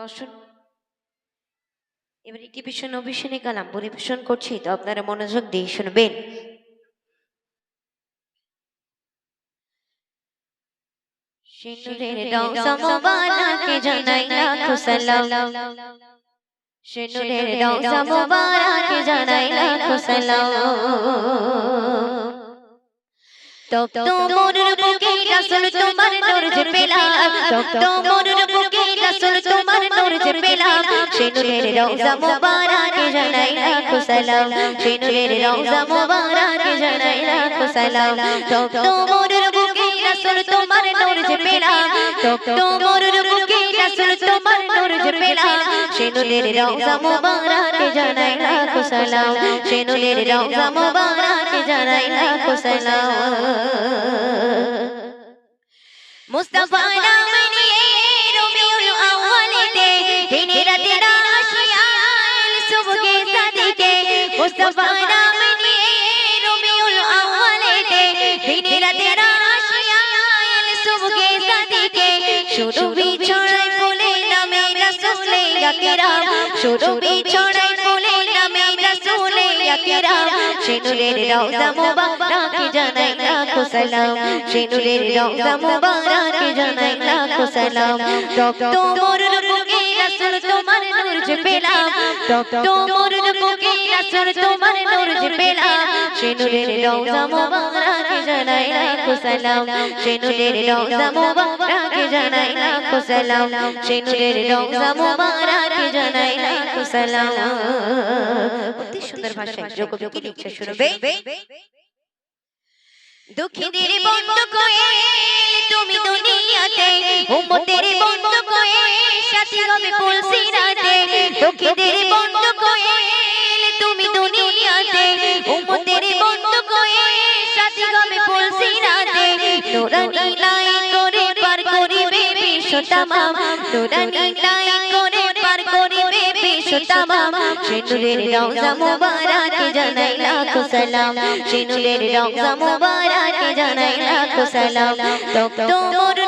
দর্শন। এবার একটি ভীষণ অভিষণী কালাম পরিবেশন করছি তো আপনারা মনোযোগ দিয়ে শুনবেন। শিনুরের রওজা মোবারকে জানাই লাখো সালাম। শিনুরের রওজা মোবারকে জানাই লাখো সালাম। তপ তো মোরের বুকে রাসূল তোমার নূর যে পেলাম। তপ তো মোরের বুকে রাসূল তোমার নূর যে পেলাম শিনুরের রওজা মোবারকে জানাই লাখো সালাম শিনুরের রওজা মোবারকে জানাই লাখো সালাম তপ তো মোরের বুকে রাসূল তোমার নূর যে পেলাম তপ তো মোরের বুকে রাসূল তোমার নূর যে পেলাম শিনুরের রওজা মোবারকে জানাই লাখো সালাম শিনুরের রওজা মোবারকে জানাই লাখো সালাম মুস্তাফা নামে মুস্তাফা নামে নিয়ে রবিউল আউয়ালেতে দিনে রাতে রাশিয়াল সুবহে সাদিকে শুরু বিছড়াই ফুলে নামে রাসূলে ইয়াকিরাম শুরু বিছড়াই ফুলে নামে রাসূলে ইয়াকিরাম শিনুরের রওজা মুবারক জানাই লাখো সালাম শিনুরের রওজা মুবারক জানাই লাখো সালাম তপ্ত মোরুর যে পেলাম। তপ্ত মোরুর বুকে রাসূল তোমার নূর যে পেলাম। শিনুরের রওজা মুবারক জানাই লাখো সালাম শিনুরের রওজা মুবারক জানাই লাখো সালাম শিনুরের রওজা মুবারক জানাই লাখো সালাম অতি সুন্দর ভাষায় যোগকবি কি লিখছে শুনবে? দুঃখীদের বন্ধু কোয়েল তুমি দুনিয়াতে, উম্মতের বন্ধু কোয়েল সাথী হবে পুলসিরাতে দুঃখীদের বন্ধু কোয়েল তুমি দুনিয়াতে, উম্মতের বন্ধু কোয়েল সাথী হবে পুলসিরাতে নোরানি লাই করে পার করিবে বিশ্ব তামাম নোরানি লাই করে পার করিবে বিশ্ব তামাম শিনুরের রওজা মুবারক জানাই লাখো সালাম শিনুরের রওজা মুবারক জানাই লাখো সালাম। তপ্ত মোরুর বুকে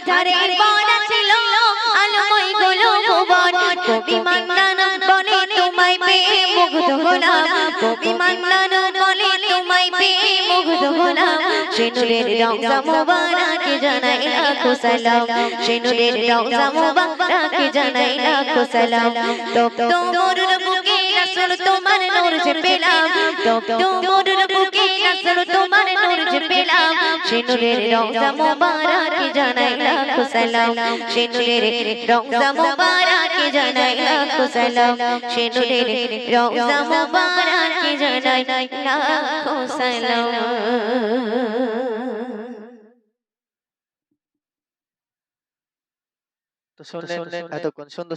আধারে ভরা ছিল আলোময় গলো ভুবন। কবি মান্নান বলে তোমায় পেয়ে মুগ্ধ হলাম। কবি মান্নান বলে তোমায় পেয়ে মুগ্ধ হলাম। শিনুরের রওজা মুবারক জানাই লাখো সালাম। শিনুরের রওজা মুবারক জানাই লাখো সালাম। তপ তো মোরুর বুকে রাসূল তোমার নূর যে পেলাম তপ তো মোরুর বুকে রাসূল তোমার নূর যে পেলাম শিনুরের রওজা মুবারক জানাই লাখো সালাম শিনুরের রওজা মুবারক জানাই লাখো সালাম শিনুরের রওজা মুবারক জানাই লাখো সালাম তো শুনলেন এতক্ষণ সুন্দর